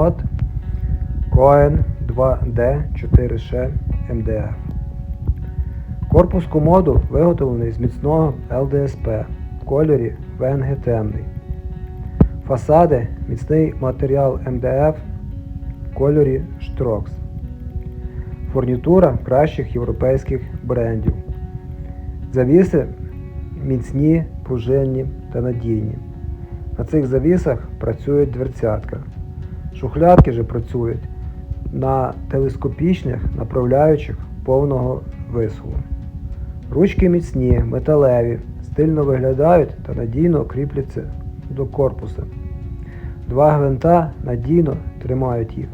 комод Cohen 2D 4Ш МДФ. Корпус комоду виготовлений з міцного ЛДСП в кольорі ВНГ темний. Фасади міцний матеріал МДФ в кольорі Штрокс. Фурнітура кращих європейських брендів. Завіси міцні, пружинні та надійні. На цих завісах працюють дверцятка. Шухлядки же працюють на телескопічних направляючих повного висуву. Ручки міцні, металеві, стильно виглядають та надійно кріпляться до корпуса. Два гвинта надійно тримають їх.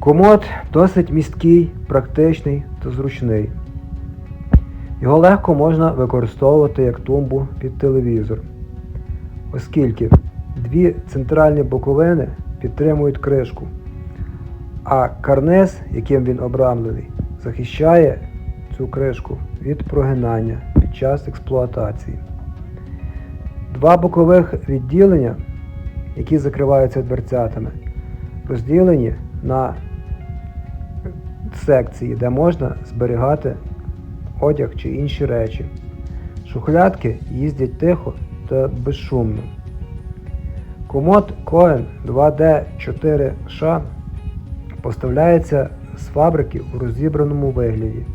Комод досить місткий, практичний та зручний. Його легко можна використовувати як тумбу під телевізор, оскільки дві центральні боковини підтримують кришку, а карниз, яким він обрамлений, захищає цю кришку від прогинання під час експлуатації. Два бокових відділення, які закриваються дверцятами, розділені на секції, де можна зберігати одяг чи інші речі. Шухлядки їздять тихо та безшумно. Комод Cohen 2D 4Ш поставляється з фабрики у розібраному вигляді.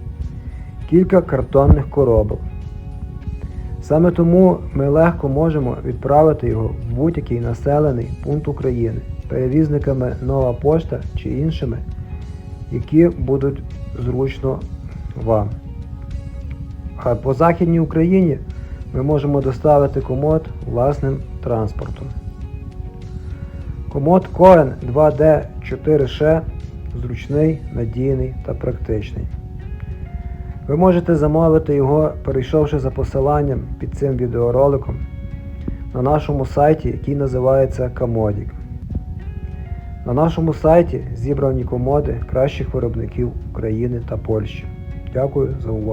Кілька картонних коробок. Саме тому ми легко можемо відправити його в будь-який населений пункт України перевізниками Нова Пошта чи іншими, які будуть зручно вам. А по Західній Україні ми можемо доставити комод власним транспортом. Комод Cohen 2D 4Ш зручний, надійний та практичний. Ви можете замовити його, перейшовши за посиланням під цим відеороликом на нашому сайті, який називається Камодік. На нашому сайті зібрані комоди кращих виробників України та Польщі. Дякую за увагу.